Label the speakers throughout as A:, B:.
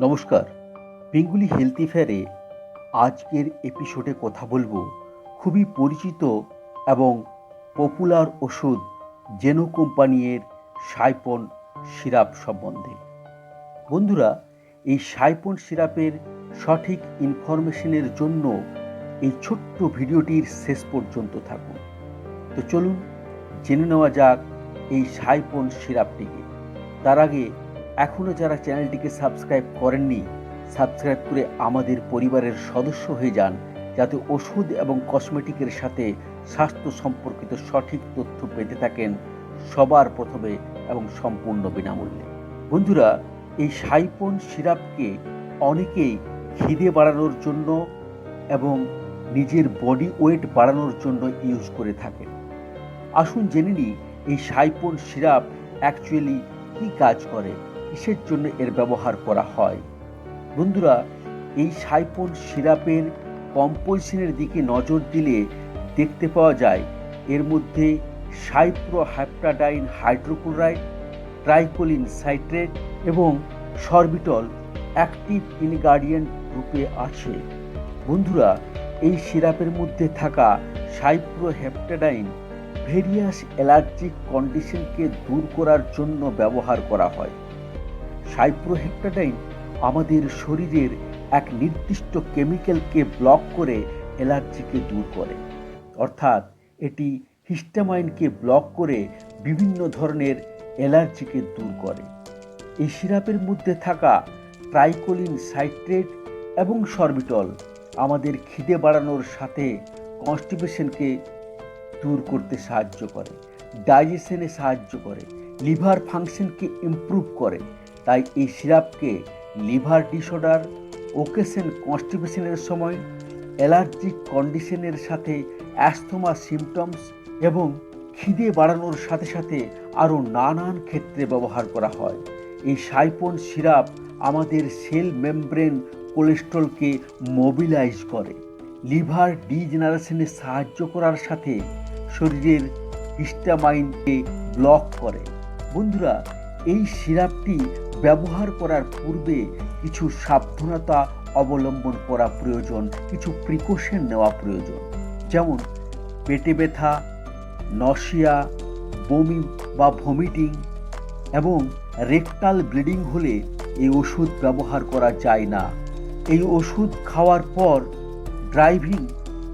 A: নমস্কার। Bengali healthy ফেয়ারে আজকের এপিসোডে কথা বলব খুবই পরিচিত এবং পপুলার ওষুধ জেনো কোম্পানির সাইপন সিরাপ সম্বন্ধে। বন্ধুরা, এই সাইপন সিরাপের সঠিক ইনফরমেশনের জন্য এই ছোট্ট ভিডিওটির শেষ পর্যন্ত থাকুন। তো চলুন, জেনে নেওয়া যাক এই সাইপন সিরাপটিকে। তার আগে এখনও যারা চ্যানেলটিকে সাবস্ক্রাইব করেননি, সাবস্ক্রাইব করে আমাদের পরিবারের সদস্য হয়ে যান, যাতে ওষুধ এবং কসমেটিকের সাথে স্বাস্থ্য সম্পর্কিত সঠিক তথ্য পেতে থাকেন সবার প্রথমে এবং সম্পূর্ণ বিনামূল্যে। বন্ধুরা, এই সাইপন সিরাপকে অনেকেই খিদে বাড়ানোর জন্য এবং নিজের বডি ওয়েট বাড়ানোর জন্য ইউজ করে থাকেন। আসুন জেনে নিই, এই সাইপন সিরাপ অ্যাকচুয়ালি কী কাজ করে? কিসের জন্য এর ব্যবহার করা হয়? বন্ধুরা, এই সাইপন সিরাপের কম্পোজিশনের দিকে নজর দিলে দেখতে পাওয়া যায়, এর মধ্যে cyproheptadine hydrochloride tricholine citrate এবং সরবিটল অ্যাক্টিভ ইনগ্রাডিয়েন্ট রূপে আছে। বন্ধুরা, এই সিরাপের মধ্যে থাকা সাইপ্রো হ্যাপ্টাডাইন ভেরিয়াস অ্যালার্জিক কন্ডিশনকে দূর করার জন্য ব্যবহার করা হয়। সাইপ্রোহেপ্টাডাইন আমাদের শরীরের এক নির্দিষ্ট কেমিক্যালকে ব্লক করে অ্যালার্জিকে দূর করে। অর্থাৎ এটি হিস্টামাইনকে ব্লক করে বিভিন্ন ধরনের অ্যালার্জিকে দূর করে। এই সিরাপের মধ্যে থাকা ট্রাইকোলিন সাইট্রেট এবং সরবিটল আমাদের খিদে বাড়ানোর সাথে কনস্টিপেশনকে দূর করতে সাহায্য করে, ডাইজেশনে সাহায্য করে, লিভার ফাংশনকে ইমপ্রুভ করে তাই এই সিরাপকে লিভার ডিসঅর্ডার ওকেশন কনস্টিপেশনের সময় অ্যালার্জিক কন্ডিশনের সাথে অ্যাস্থমা সিমটমস এবং খিদে বাড়ানোর সাথে সাথে আরও নানান ক্ষেত্রে ব্যবহার করা হয়। এই সাইপন সিরাপ আমাদের সেল মেমব্রেন কোলেস্ট্রলকে মোবিলাইজ করে। লিভার ডিজেনারেশনে সাহায্য করার সাথে শরীরের হিস্টামাইনকে ব্লক করে। বন্ধুরা, এই সিরাপটি ব্যবহার করার পূর্বে কিছু সাবধানতা অবলম্বন করা প্রয়োজন, কিছু প্রিকশন নেওয়া প্রয়োজন। যেমন, পেটে ব্যথা নশিয়া বমি বা ভমিটিং এবং রেকটাল ব্লিডিং হলে এই ওষুধ ব্যবহার করা যায় না। এই ওষুধ খাওয়ার পর ড্রাইভিং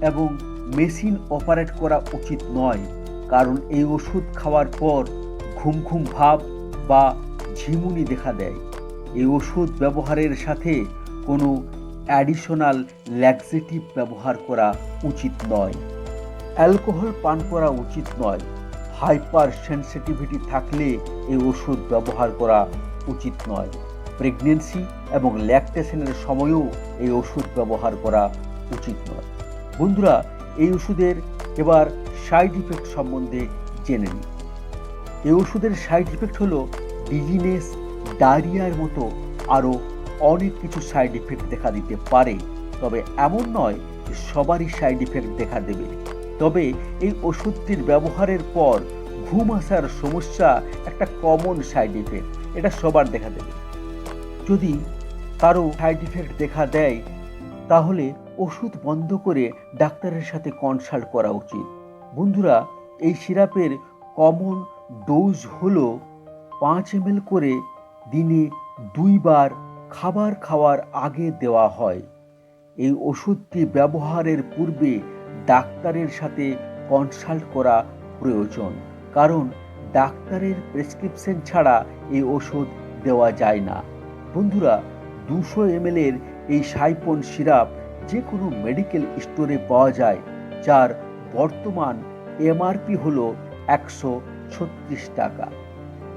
A: এবং মেশিন অপারেট করা উচিত নয়, কারণ এই ওষুধ খাওয়ার পর ঘুম ঘুম ভাব বা ঝিমুনি দেখা দেয়। এই ওষুধ ব্যবহারের সাথে কোনো অ্যাডিশনাল ল্যাক্সেটিভ ব্যবহার করা উচিত নয়। অ্যালকোহল পান করা উচিত নয়। হাইপার সেন্সিটিভিটি থাকলে এই ওষুধ ব্যবহার করা উচিত নয়। প্রেগনেন্সি এবং ল্যাকটেশনের সময়ও এই ওষুধ ব্যবহার করা উচিত নয়। বন্ধুরা, এই ওষুধের এবার সাইড ইফেক্ট সম্বন্ধে জেনে নিই। এই ওষুধের সাইড ইফেক্ট হলো ডিজিনেস ডায়রিয়ার মতো আরও অনেক কিছু সাইড ইফেক্ট দেখা দিতে পারে। তবে এমন নয় যে সবারই সাইড ইফেক্ট দেখা দেবে। তবে এই ওষুধটির ব্যবহারের পর ঘুম আসার সমস্যা একটা কমন সাইড ইফেক্ট এটা সবার দেখা দেবে। যদি কারও সাইড ইফেক্ট দেখা দেয়, তাহলে ওষুধ বন্ধ করে ডাক্তারের সাথে কনসাল্ট করা উচিত। বন্ধুরা, এই সিরাপের কমন ডোজ হলো পাঁচ এম করে দিনে দুইবার খাবার খাওয়ার আগে দেওয়া হয়। এই ওষুধটি ব্যবহারের পূর্বে ডাক্তারের সাথে কনসাল্ট করা প্রয়োজন, কারণ ডাক্তারের প্রেসক্রিপশন ছাড়া এই ওষুধ দেওয়া যায় না। বন্ধুরা, দুশো এমএলের এই সাইপন সিরাপ যে কোনো মেডিকেল স্টোরে পাওয়া যায়, যার বর্তমান এমআরপি হলো একশো টাকা।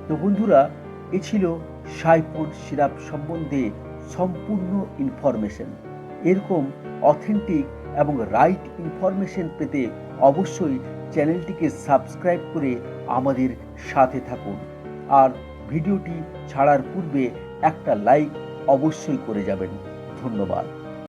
A: তো বন্ধুরা, এ ছিল সাইপন সিরাপ সম্বন্ধে সম্পূর্ণ ইনফরমেশন এরকম অথেন্টিক এবং রাইট ইনফরমেশন পেতে অবশ্যই চ্যানেলটিকে সাবস্ক্রাইব করে আমাদের সাথে থাকুন। আর ভিডিওটি ছাড়ার পূর্বে একটা লাইক অবশ্যই করে যাবেন। ধন্যবাদ।